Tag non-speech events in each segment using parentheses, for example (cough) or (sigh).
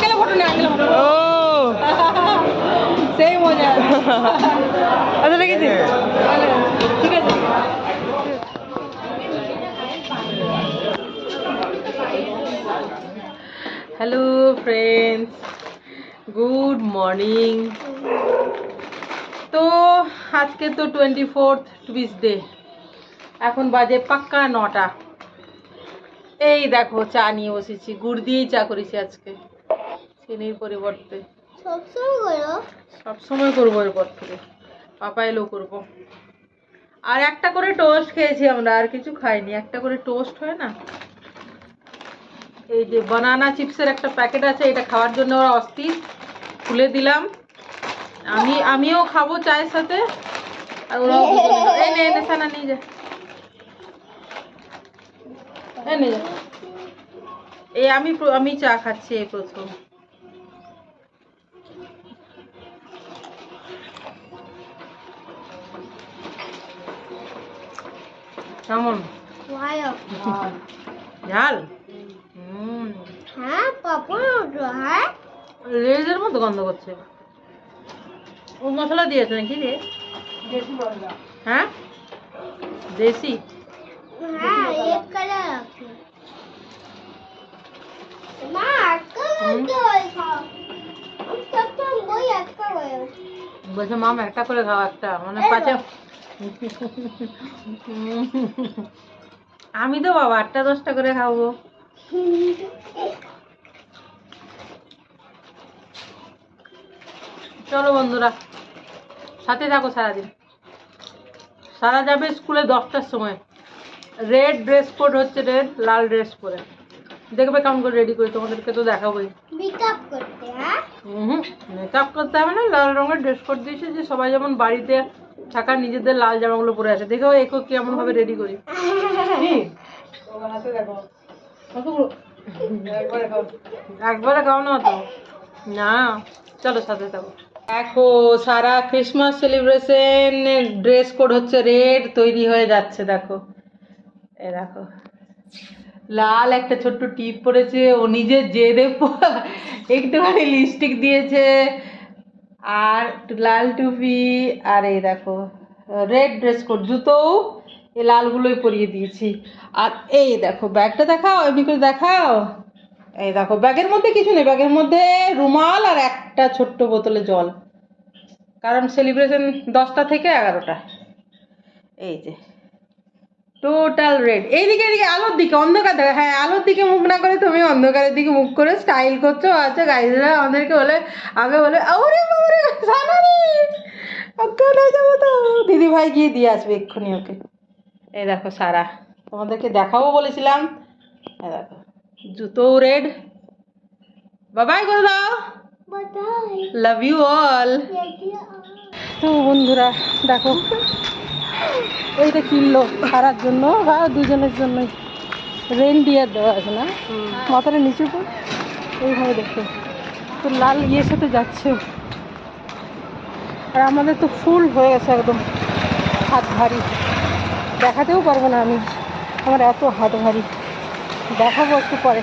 নে আঙ্কেলে ফটো ও। সেই মজা। আচ্ছা দেখেছি। ঠিক আছে। হ্যালো ফ্রেন্ডস গুড মর্নিং তো আজকে তো টোয়েন্টি ফোর্থ টুইসডে এখন বাজে পাক্কা নটা। এই দেখো চা নিয়ে বসেছি। গুড় দিয়েই চা করেছি আজকে। চিনির পরিবর্তে। সবসময় করব এরপর থেকে। পাপা এলেও করব। আর একটা করে টোস্ট খেয়েছি আমরা আর কিছু খাইনি। একটা করে টোস্ট হয় না? এই যে বানানা চিপসের একটা প্যাকেট আছে এটা খাওয়ার জন্য ওরা অস্থির। খুলে দিলাম। আমি আমিও খাব চায়ের সাথে। আর ওরাও দুজনে খাবে। এই নে নে সানা নিয়ে যা। এই নে যা। এই আমি আমি চা খাচ্ছি এই প্রথম। কেমন? ঝাল হুম। লেজের মতো গন্ধ করছে। ও মশলা দিয়েছে নাকি রে? হ্যাঁ? দেশি? বলছে? মাম একটা করে খাও একটা। মানে পাঁচে আমি তো বাবা আটটা দশটা করে খাব। চলো বন্ধুরা সাথে থাকো সারাদিন। সারা যাবে স্কুলে দশটার সময়। রেড ড্রেস কোড হচ্ছে রেড লাল ড্রেস পরে। দেখবে কেমন করে রেডি করি তোমাদেরকে তো দেখাবোই। হুম মেকআপ করতে হবে না লাল রঙের ড্রেস কোড দিয়েছে যে সবাই যেমন বাড়িতে থাকা নিজেদের লাল জামাগুলো পরে আছে। দেখো একে কেমন ভাবে রেডি করি? একবারে খাও না তো। না, চলো সাথে থাকো। দেখো, সারা ক্রিসমাস সেলিব্রেশন ড্রেস কোড হচ্ছে রেড তৈরি হয়ে যাচ্ছে, দেখো। এ দেখো। লাল একটা ছোট্ট টিপ পরেছে, ও নিজের জেদে একটুখানি লিপস্টিক দিয়েছে। আর লাল টুপি, আর এই দেখো রেড ড্রেস কোড জুতোও এই লালগুলোই পরিয়ে দিয়েছি। আর এই দেখো, ব্যাগটা দেখাও, এমনি করে দেখাও। এই দেখো, ব্যাগের মধ্যে কিছু নেই, ব্যাগের মধ্যে রুমাল আর একটা ছোট্ট বোতলে জল। কারণ সেলিব্রেশন দশটা থেকে এগারোটা। এই যে টোটাল রেড এইদিকে এদিকে আলোর দিকে অন্ধকার দেখা। হ্যাঁ আলোর দিকে মুখ না করে তুমি অন্ধকারের দিকে মুখ করে স্টাইল করছ। আচ্ছা গাইজরা আমাদেরকে বলে আগে বলে ওরে বাবারে সানারি অজ্ঞান যাব তো। দিদি ভাই গিয়ে দিয়ে আসবে এক্ষুনি ওকে। এই দেখো সারা। তোমাদেরকে দেখাবো বলেছিলাম। এই দেখো জুতো রেড বাবাই করে দাও। লাভ ইউ অল তো বন্ধুরা দেখো এইটা কিনলো সারার জন্য বা দুজনের জন্যই। রেন ডিয়ার দেওয়া আছে না? মাথাটা নিচু কর। এইভাবে দেখো। তো লাল ইয়ের সাথে যাচ্ছে আর আমাদের তো ফুল হয়ে গেছে একদম হাত ভারী। দেখাতেও পারব না আমি। আমার এত হাত ভারী। দেখাবো একটু পরে।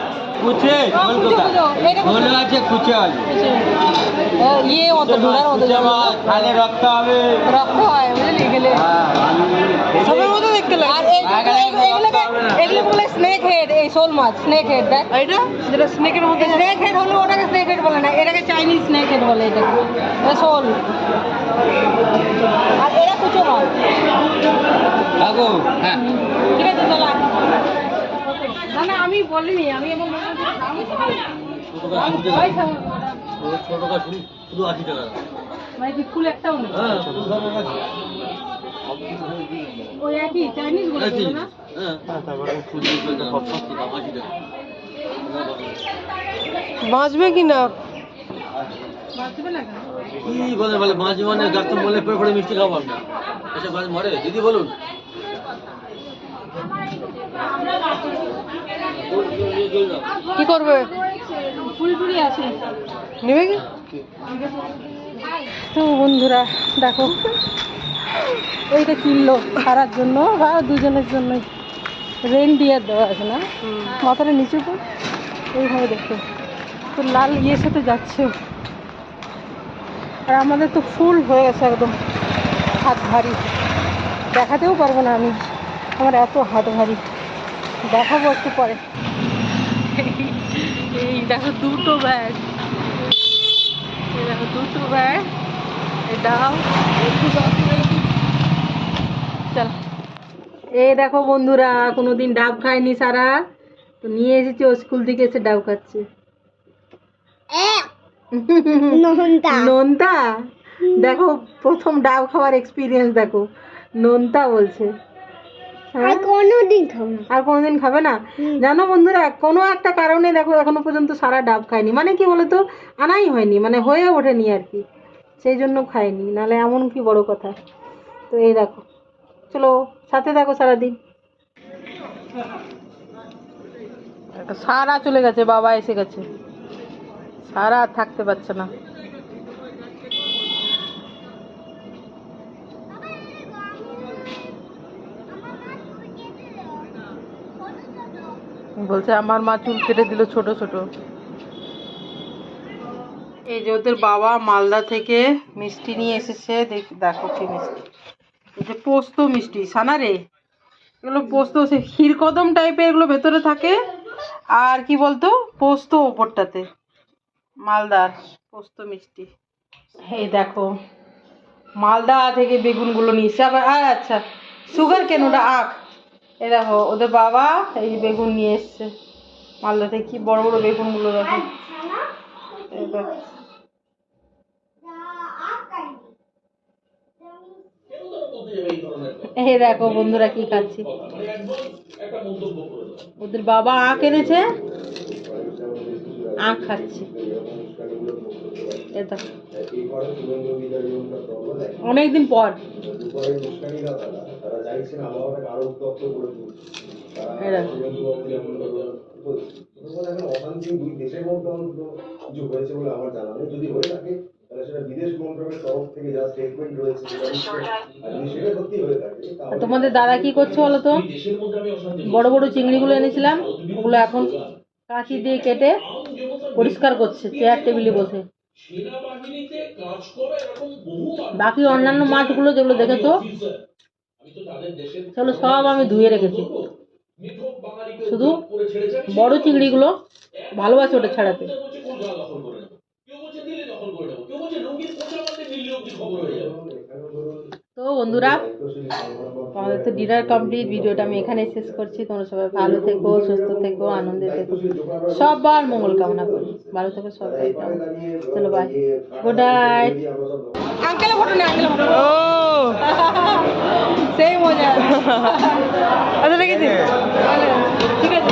কুচে ঝোল আছে কুচে আছে ও, ইয়ে মতো ঢোলার মতো খালে রক্ত হবে। রক্ত হয় বুঝলি? গেলে হ্যাঁ, সবের মতো দেখতে লাগে। আর এগুলো- বলে স্নেক হেড এই শোল মাছ স্নেক হেড দেখ। এটা যেটা স্নেকের মতো স্নেক হেড হলো ওটাকে স্নেক হেড বলে না। এটাকে চাইনিজ স্নেক হেড বলে এটাকে। এটা শোল। আর এরা কুচো মাছ হ্যাঁ। ঠিক আছে চলো। না না আমি বলিনি আমি এমন ছোট গাছ শুধু আশি টাকা। মানে কি ফুল একটাও নেই? হ্যাঁ ওই একই চাইনিজ না? হ্যাঁ। বাঁচবে কি না? বাঁচবে না কি বলে বলে মাছ মানে গাছ মলে পড়ে পড়ে মিষ্টি খাব আমরা। এসব গাছ মরে? দিদি বলুন। কি করবে? নেবে কি? তো বন্ধুরা, দেখো। এইটা কিনলো সারার জন্য বা দুজনের জন্যই। রেন ডিয়ার দেওয়া আছে না? মাথাটা নিচে পর এইভাবে দেখো। তো লাল ইয়ের সাথে যাচ্ছে। আর আমাদের তো ফুল হয়ে গেছে একদম। হাত ভারী। দেখাতেও পারব না আমি। আমার এত হাত ভারী। দেখাবো একটু পরে। দেখো দুটো ব্যাগ দেখো দুটো ব্যাগ চল। এই দেখো বন্ধুরা কোনোদিন ডাব খায়নি সারা। তো নিয়ে এসেছি ও স্কুল থেকে এসে ডাব খাচ্ছে। (laughs) নোনতা। দেখো প্রথম ডাব খাওয়ার এক্সপিরিয়েন্স দেখো। নোনতা বলছে। হ্যাঁ? কোনোদিন খাব না। আর কোনোদিন খাবে না? জানো বন্ধুরা কোনো একটা কারণে দেখো এখনও পর্যন্ত সারা ডাব খায়নি মানে কি বলতো? আনাই হয়নি মানে হয়ে ওঠেনি আর কি। সেই জন্য খায়নি নাহলে এমন কি বড় কথা? তো এই দেখো চলো সাথে দেখো সারাদিন। সারা চলে গেছে বাবা এসে গেছে। সারা আর থাকতে পারছে না। বলছে, আমার মা চুল কেটে দিল ছোট ছোট। এই যে ওদের বাবা মালদা থেকে মিষ্টি নিয়ে এসেছে, দেখ কি মিষ্টি। এই যে পোস্ত মিষ্টি সানারে এগুলো পোস্ত সে ক্ষীরকদম টাইপের এগুলো ভেতরে থাকে। আর কি বলতো? পোস্ত ওপরটাতে। মালদার পোস্ত মিষ্টি। এই দেখো, মালদা থেকে বেগুনগুলো নিয়ে এসছে। আবার আর আচ্ছা সুগার কেন? ওটা আখ। এই দেখো ওদের বাবা এই বেগুন নিয়ে এসছে। মালদা থেকে কি বড় বড় বেগুনগুলো দেখো। এই দেখো। এই দেখো বন্ধুরা কি খাচ্ছি। ওদের বাবা আখ এনেছে। আখ খাচ্ছি। এই দেখো অনেকদিন পর এই দেখো। অশান্তি দুই দেশের মধ্যে কিছু হয়েছে বলে আমার জানা নেই। যদি হয়ে থাকে তাহলে সেটা বিদেশ মন্ত্রকের তরফ থেকে যা স্টেটমেন্ট রয়েছে সেটা নিশ্চয়ই- আর যদি সেটা সত্যি হয়ে থাকে। তোমাদের দাদা কি করছে বলো তো? বড় বড় চিংড়িগুলো এনেছিলাম ওগুলো এখন কাঁচি দিয়ে কেটে পরিষ্কার করছে চেয়ার টেবিলে বসে। বাকি অন্যান্য মাছগুলো যেগুলো দেখেছ সেগুলো সব আমি ধুয়ে রেখেছি? শুধু বড় চিংড়িগুলো ভালোবাসে ওটা ছাড়াতে। তো বন্ধুরা আমাদের তো ডিনার কমপ্লিট ভিডিওটা আমি এখানেই শেষ করছি। তোমরা সবাই ভালো থেকো সুস্থ থেকো আনন্দে থেকো। সবার মঙ্গল কামনা করি। ভালো থেকো সবাই। চলো bye good night uncle photo না আঙ্কেল ফটো ও। সেই মজা। (laughs) আচ্ছা ঠিক ঠিক আছে।